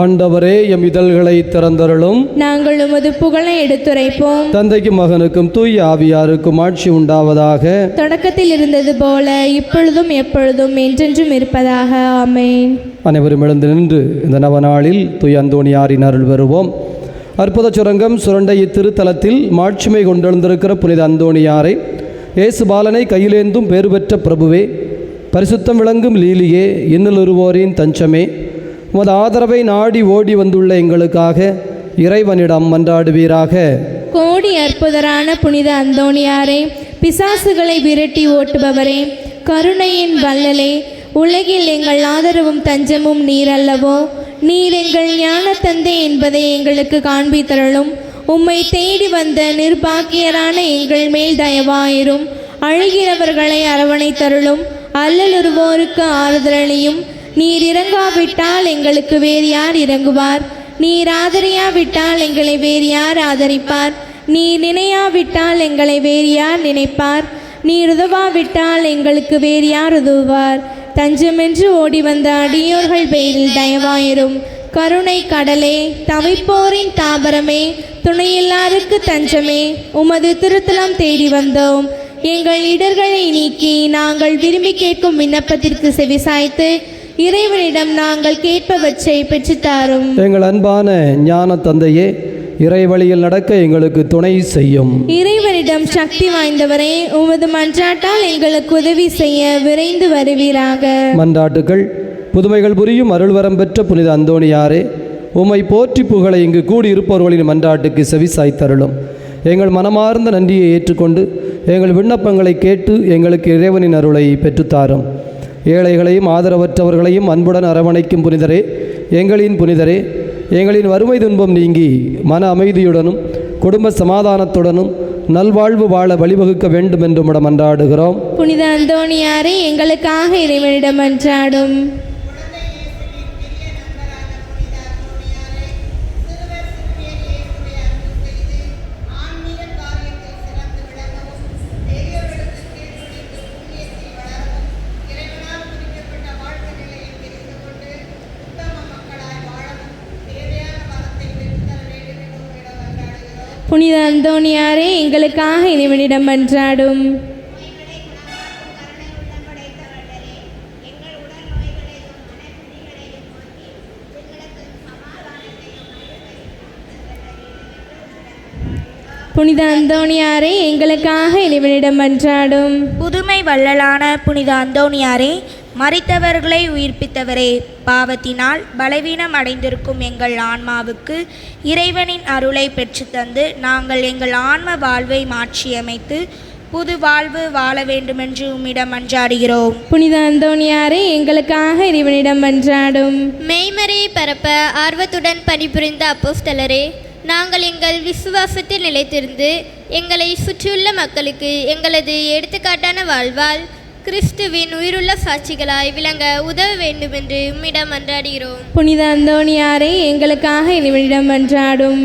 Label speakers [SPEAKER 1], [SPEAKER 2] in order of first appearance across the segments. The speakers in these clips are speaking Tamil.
[SPEAKER 1] ஆண்டவரே எம் இதழ்களை திறந்தருளும்.
[SPEAKER 2] நாங்கள் உமது புகழை எடுத்துரைப்போம்.
[SPEAKER 1] தந்தைக்கும் மகனுக்கும் தூய ஆவியாருக்கும் ஆட்சி உண்டாவதாக.
[SPEAKER 2] தொடக்கத்தில் இருந்தது போல இப்பொழுதும் எப்பொழுதும் என்றென்றும் இருப்பதாக. ஆமென்.
[SPEAKER 1] அனைவரும் எழுந்து நின்று இந்த நவநாளில் தூய அந்தோணியாரின் அருள் பெறுவோம். அற்புத சுரங்கம் சுரண்டை இத்திருத்தலத்தில் மாட்சிமை கொண்டெழுந்திருக்கிற புனித அந்தோணியாரை இயேசு பாலனை கையிலேந்தும் பேறு பெற்ற பிரபுவே பரிசுத்தம் விளங்கும் லீலியே இன்னலுருவோரின் தஞ்சமே உமது ஆதரவை நாடி ஓடி வந்துள்ள எங்களுக்காக இறைவனிடம் மன்றாடுவீராக.
[SPEAKER 2] கோடி அற்புதரான புனித அந்தோணியாரே பிசாசுகளை விரட்டி ஓட்டுபவரே கருணையின் வல்லலே உலகில் எங்கள் ஆதரவும் தஞ்சமும் நீர் அல்லவோ நீர் எங்கள் ஞான தந்தை என்பதை எங்களுக்கு காண்பித்தருளும். உம்மை தேடி வந்த நிர்பாக்கியரான எங்கள் மேல் தயவாயிரும். அழுகிறவர்களை அரவணைத்தருளும். அல்லலுருவோருக்கு ஆறுதலையும் நீர் இறங்காவிட்டால் எங்களுக்கு வேறு யார் இறங்குவார்? நீர் ஆதரியாவிட்டால் எங்களை வேறு யார் ஆதரிப்பார்? நீர் நினையாவிட்டால் எங்களை வேறு யார் நினைப்பார்? நீர் உதவாவிட்டால் எங்களுக்கு வேறு யார் உதவுவார்? தஞ்சமென்று ஓடி வந்த அடியோர்கள் பேரில் தயவாயிரும். கருணை கடலே தவிப்போரின் தாபரமே துணையில்லாருக்கு தஞ்சமே உமது திருத்தலம் தேடி வந்தோம். எங்கள் இடர்களை நீக்கி நாங்கள் விரும்பி கேட்கும் விண்ணப்பத்திற்கு செவிசாய்த்து இறைவனிடம் நாங்கள் கேட்பவற்றை பெற்றுத்தாரும்.
[SPEAKER 1] எங்கள் அன்பான ஞான தந்தையே இறைவழியில் நடக்க எங்களுக்கு துணை செய்யும்.
[SPEAKER 2] இறைவனிடம் சக்தி வாய்ந்தவரே உமது மன்றாட்டால் எங்களுக்கு உதவி செய்ய விரைந்து வருவீராக.
[SPEAKER 1] மன்றாட்டுகள் புதுமைகள் புரியும் அருள்வரம் பெற்ற புனித அந்தோணியாரே உம்மை போற்றி புகழை இங்கு கூடியிருப்பவர்களின் மன்றாட்டுக்கு செவிசாய்த்தருளும். எங்கள் மனமார்ந்த நன்றியை ஏற்றுக்கொண்டு எங்கள் விண்ணப்பங்களை கேட்டு எங்களுக்கு இறைவனின் அருளை பெற்றுத்தாரும். ஏழைகளையும் ஆதரவற்றவர்களையும் அன்புடன் அரவணைக்கும் புனிதரே. எங்களின் புனிதரே எங்களின் வறுமை துன்பம் நீங்கி மன அமைதியுடனும் குடும்ப சமாதானத்துடனும் நல்வாழ்வு வாழ வழிவகுக்க வேண்டும் என்று உம்மிடம் மன்றாடுகிறோம்
[SPEAKER 2] புனித அந்தோணியாரே எங்களுக்காக இறைவனிடம் மன்றாடும் புனித அந்தோணியாரே எங்களுக்காக இறைவனிடம் மன்றாடும் புனித அந்தோணியாரே எங்களுக்காக இறைவனிடம் மன்றாடும்
[SPEAKER 3] புதுமை வள்ளலான புனித அந்தோணியாரே மரித்தவர்களை உயிர்ப்பித்தவரே பாவத்தினால் பலவீனம் அடைந்திருக்கும் எங்கள் ஆன்மாவுக்கு இறைவனின் அருளை பெற்றுத்தந்து நாங்கள் எங்கள் ஆன்ம வாழ்வை மாற்றியமைத்து புது வாழ்வு வாழ வேண்டுமென்று உம்மிடம் மன்றாடுகிறோம்
[SPEAKER 2] புனித அந்தோணியாரே எங்களுக்காக இறைவனிடம் மன்றாடும்
[SPEAKER 4] மெய்மறையை பரப்ப ஆர்வத்துடன் பணிபுரிந்த அப்போஸ்தலரே நாங்கள் எங்கள் விசுவாசத்தில் நிலைத்திருந்து எங்களை சுற்றியுள்ள மக்களுக்கு எங்களது எடுத்துக்காட்டான வாழ்வால் கிறிஸ்துவின் உயிருள்ள சாட்சிகளாய் விளங்க உதவ வேண்டுமென்று உம்மிடம் மன்றாடுகிறோம்
[SPEAKER 2] புனித அந்தோணியாரே எங்களுக்காக இறைவனிடம் மன்றாடும்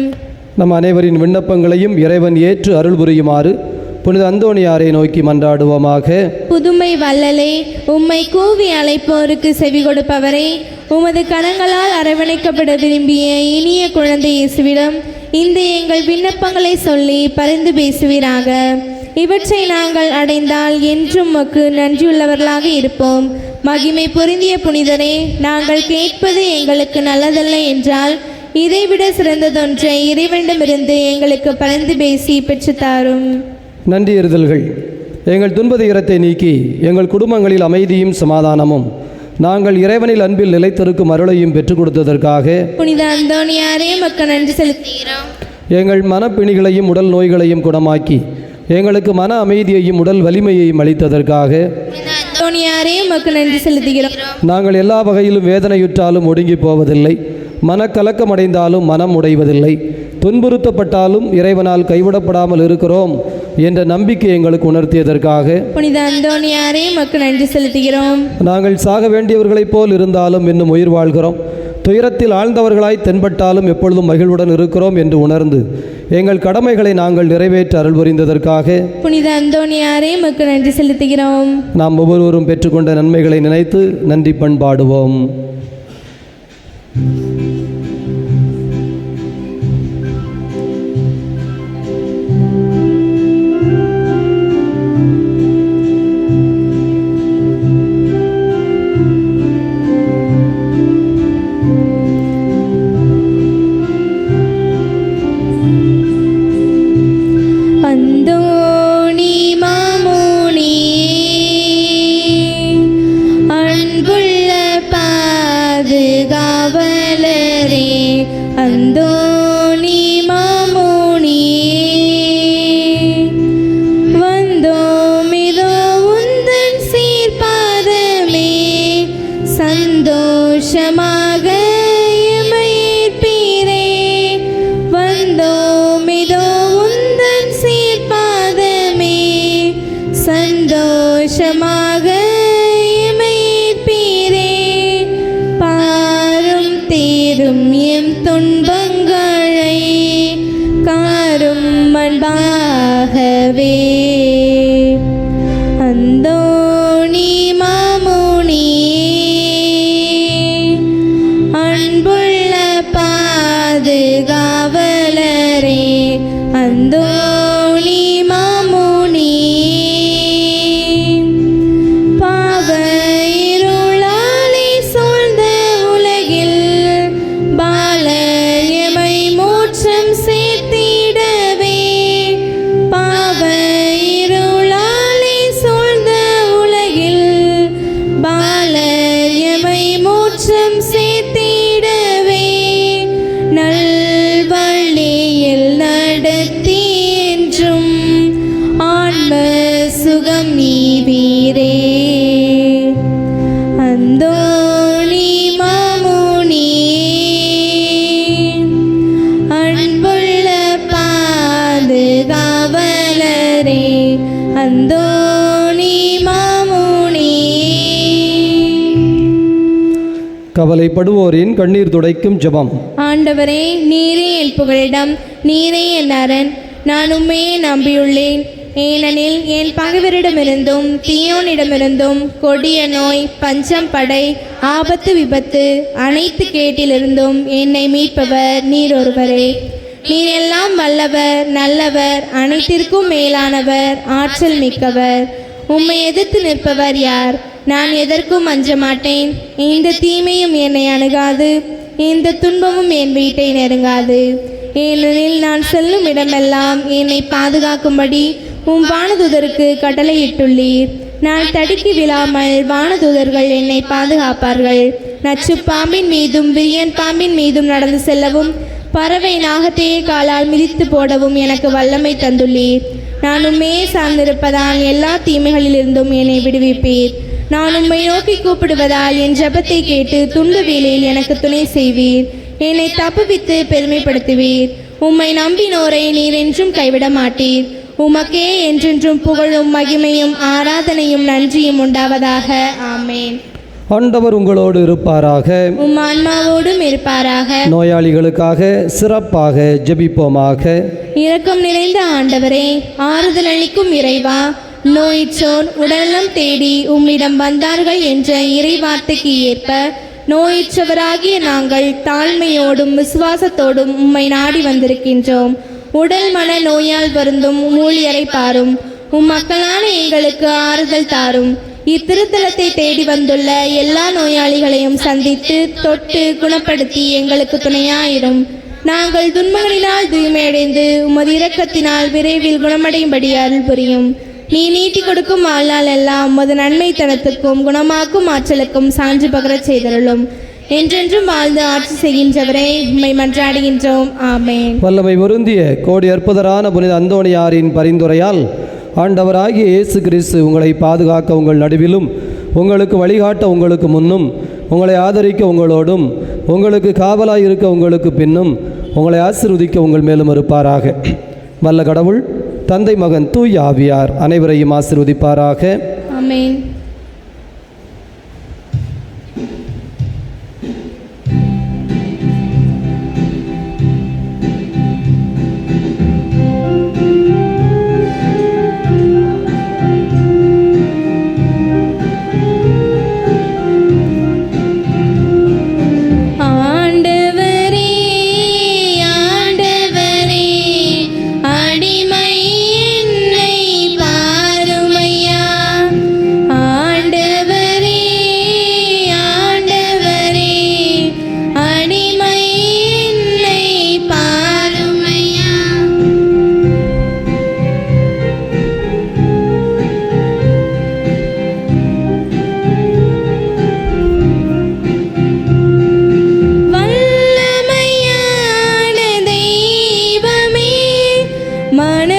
[SPEAKER 1] நம் அனைவரின் விண்ணப்பங்களையும் இறைவன் ஏற்று அருள் புரியுமாறு புனித அந்தோணியாரை நோக்கி மன்றாடுவோமாக.
[SPEAKER 2] புதுமை வள்ளலே உம்மை கூவி அழைப்போருக்கு செவி கொடுப்பவரே உமது கரங்களால் அரவணைக்கப்பட விரும்பிய இனிய குழந்தை இயேசுவிடம் இந்த எங்கள் விண்ணப்பங்களை சொல்லி பரிந்து பேசுவீராக. இவற்றை நாங்கள் அடைந்தால் என்றும் உமக்கு நன்றியுள்ளவர்களாக இருப்போம். மகிமை பொருந்திய புனிதரே நாங்கள் கேட்பது எங்களுக்கு நல்லதல்ல என்றால் இதைவிட சிறந்ததொன்றை இறைவனிடமிருந்து எங்களுக்கு பரிந்து பேசி பெற்றுத்தாரும்.
[SPEAKER 1] நன்றி எறுதல்கள். எங்கள் துன்ப துயரத்தை நீக்கி எங்கள் குடும்பங்களில் அமைதியும் சமாதானமும் நாங்கள் இறைவனில் அன்பில் நிலைத்திருக்கும் அருளையும் பெற்றுக் கொடுத்ததற்காக
[SPEAKER 2] புனித அந்தோணியாரே மக்கள் நன்றி செலுத்துகிறோம்.
[SPEAKER 1] எங்கள் மனப்பிணிகளையும் உடல் நோய்களையும் குணமாக்கி எங்களுக்கு மன அமைதியையும் உடல் வலிமையையும் அளித்ததற்காக
[SPEAKER 2] நன்றி செலுத்துகிறோம்.
[SPEAKER 1] நாங்கள் எல்லா வகையிலும் வேதனையுற்றாலும் ஒடுங்கி போவதில்லை. மனக்கலக்கம் அடைந்தாலும் மனம் உடைவதில்லை. துன்புறுத்தப்பட்டாலும் இறைவனால் கைவிடப்படாமல் இருக்கிறோம் என்ற நம்பிக்கை எங்களுக்கு உணர்த்தியதற்காக
[SPEAKER 2] புனித அந்தோணியாரே மக்கள் நன்றி செலுத்துகிறோம்.
[SPEAKER 1] நாங்கள் சாக வேண்டியவர்களைப் போல் இருந்தாலும் இன்னும் உயிர் வாழ்கிறோம். துயரத்தில் ஆழ்ந்தவர்களாய் தென்பட்டாலும் எப்பொழுதும் மகிழ்வுடன் இருக்கிறோம் என்று உணர்ந்து எங்கள் கடமைகளை நாங்கள் நிறைவேற்ற அருள் புரிந்ததற்காக
[SPEAKER 2] புனித அந்தோணியாரே மக்கள் நன்றி செலுத்துகிறோம்.
[SPEAKER 1] நாம் ஒவ்வொருவரும் பெற்றுக்கொண்ட நன்மைகளை நினைத்து நன்றி பண்பாடுவோம்.
[SPEAKER 2] காவலரே அந்தோ
[SPEAKER 1] கவலைப்படுவோரின் கண்ணீர் துடைக்கும் ஜபம்.
[SPEAKER 2] ஆண்டவரே நீரே என் புகழிடம் நீரே என் அரண். நான் உண்மையே நம்பியுள்ளேன். ஏனெனில் என் பகைவரிடமிருந்தும் தீயோனிடமிருந்தும் கொடிய நோய் பஞ்சம் படை ஆபத்து விபத்து அனைத்து கேட்டிலிருந்தும் என்னை மீட்பவர் நீர் ஒருவரே. நீர் எல்லாம் வல்லவர் நல்லவர் அனைத்திற்கும் மேலானவர் ஆற்றல் மிக்கவர். உம்மை எதிர்த்து நிற்பவர் யார்? நான் எதற்கும் அஞ்ச மாட்டேன் இந்த தீமையும் என்னை அணுகாது. இந்த துன்பமும் என் வீட்டை நெருங்காது. ஏனெனில் நான் செல்லும் இடமெல்லாம் என்னை பாதுகாக்கும்படி உம் வானதுதருக்கு கட்டளையிட்டுள்ளீர். நான் தடுக்கி விழாமல் வானதுதர்கள் என்னை பாதுகாப்பார்கள். நச்சு பாம்பின் மீதும் விரியன் பாம்பின் மீதும் நடந்து செல்லவும் பறவை நாகத்தையே காலால் மிதித்து போடவும் எனக்கு வல்லமை தந்துள்ளீர். நான் உண்மையே சார்ந்திருப்பதால் எல்லா தீமைகளிலிருந்தும் என்னை விடுவிப்பீர். நான் உம்மை நோக்கி கூப்பிடுவதால் என் ஜெபத்தை கேட்டு துண்டு வேளையில் எனக்கு துணை செய்வீர். என்னை தப்புவித்து பெருமைப்படுத்துவீர். உம்மை நம்பினோரை நீர் என்றும் கைவிட மாட்டீர். உமக்கே என்றென்றும் புகழும் மகிமையும் ஆராதனையும் நன்றியும் உண்டாவதாக. ஆமேன்.
[SPEAKER 1] ஆண்டவர் உங்களோடு இருப்பாராக.
[SPEAKER 2] உம் ஆன்மாவோடும் இருப்பாராக.
[SPEAKER 1] நோயாளிகளுக்காக சிறப்பாக ஜெபிப்போமாக.
[SPEAKER 2] இரக்கம் நிறைந்த ஆண்டவரே ஆறுதல் அளிக்கும் இறைவா நோயிற்றோர் உடல்நலம் தேடி உம்மிடம் வந்தார்கள் என்ற இறைவார்த்தைக்கு ஏற்ப நோயிற்றவராகிய நாங்கள் தாழ்மையோடும் விசுவாசத்தோடும் உம்மை நாடி வந்திருக்கின்றோம். உடல் மன நோயால் வருந்தும் ஊழியரை பாரும். உம் மக்களான எங்களுக்கு ஆறுதல் தாரும். இத்திருத்தலத்தை தேடி வந்துள்ள எல்லா நோயாளிகளையும் சந்தித்து தொட்டு குணப்படுத்தி எங்களுக்கு துணையாயிரும். நாங்கள் துன்பங்களினால் தூய்மையடைந்து உமது இரக்கத்தினால் விரைவில் குணமடையும்படி அருள் புரியும் நீ நீட்டி கொடுக்கும் வாழ்நாள் எல்லாம் உமது நன்மைத்தனத்துக்கும் குணமாக்கும் ஆற்றலுக்கும் சான்று பகரச் செய்தருளும். என்றென்றும் வாழ்ந்து ஆட்சி செய்கின்றவரே உண்மை மன்றாடுகின்றோம். ஆமென்.
[SPEAKER 1] வல்லமை பொருந்திய கோடி அற்புதரான புனித அந்தோணியாரின் பரிந்துரையால் ஆண்டவராகிய இயேசு கிறிஸ்து உங்களை பாதுகாக்க உங்கள் நடுவிலும் உங்களுக்கு வழிகாட்ட உங்களுக்கு முன்னும் உங்களை ஆதரிக்க உங்களோடும் உங்களுக்கு காவலாக இருக்க உங்களுக்கு பின்னும் உங்களை ஆசீர்வதிக்க உங்கள் மேலும் இருப்பாராக. வல்ல கடவுள் தந்தை மகன் தூய் ஆவியார். அனைவரையும் ஆசீர்வதிப்பாராக.
[SPEAKER 2] மன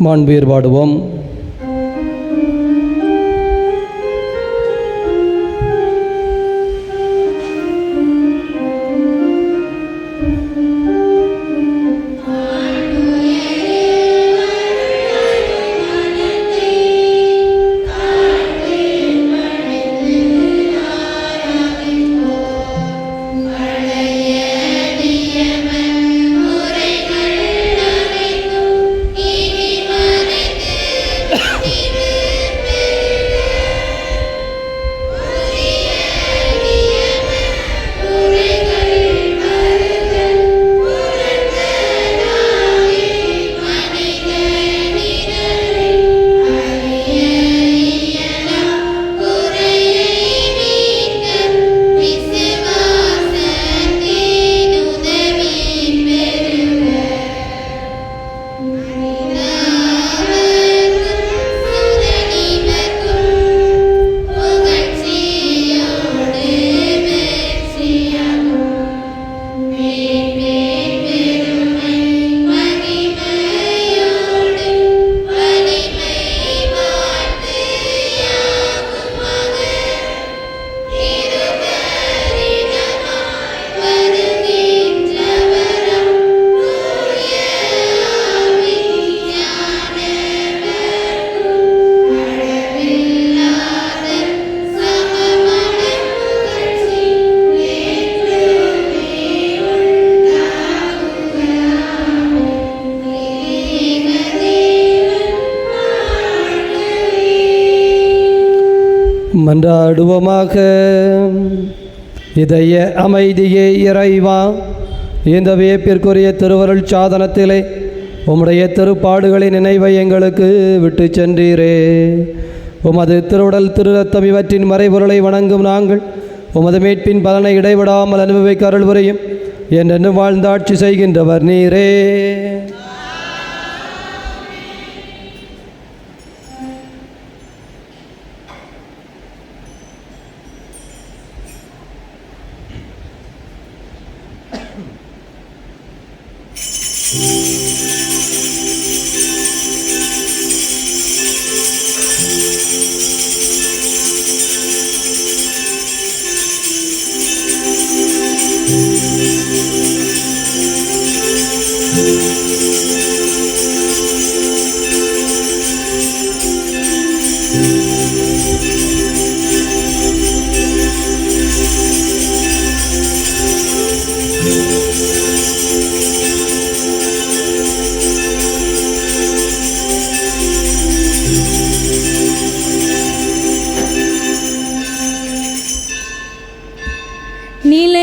[SPEAKER 2] மாண்புயர் பாடுவோம் Amen. மன்றாடுவோமாக. இதய அமைதியே இறைவா இந்த வியப்பிற்குரிய திருவருள் சாதனத்திலே உம்முடைய திருப்பாடுகளின் நினைவை எங்களுக்கு விட்டு சென்றீரே. உமது திருவுடல் திருரத்தம் இவற்றின் மறைபொருளை வணங்கும் நாங்கள் உமது மீட்பின் பலனை இடைவிடாமல் அனுபவிக்க அருள் புரியும் என்றென்றும் வாழ்ந்தாட்சி செய்கின்றவர் நீரே.
[SPEAKER 5] নীল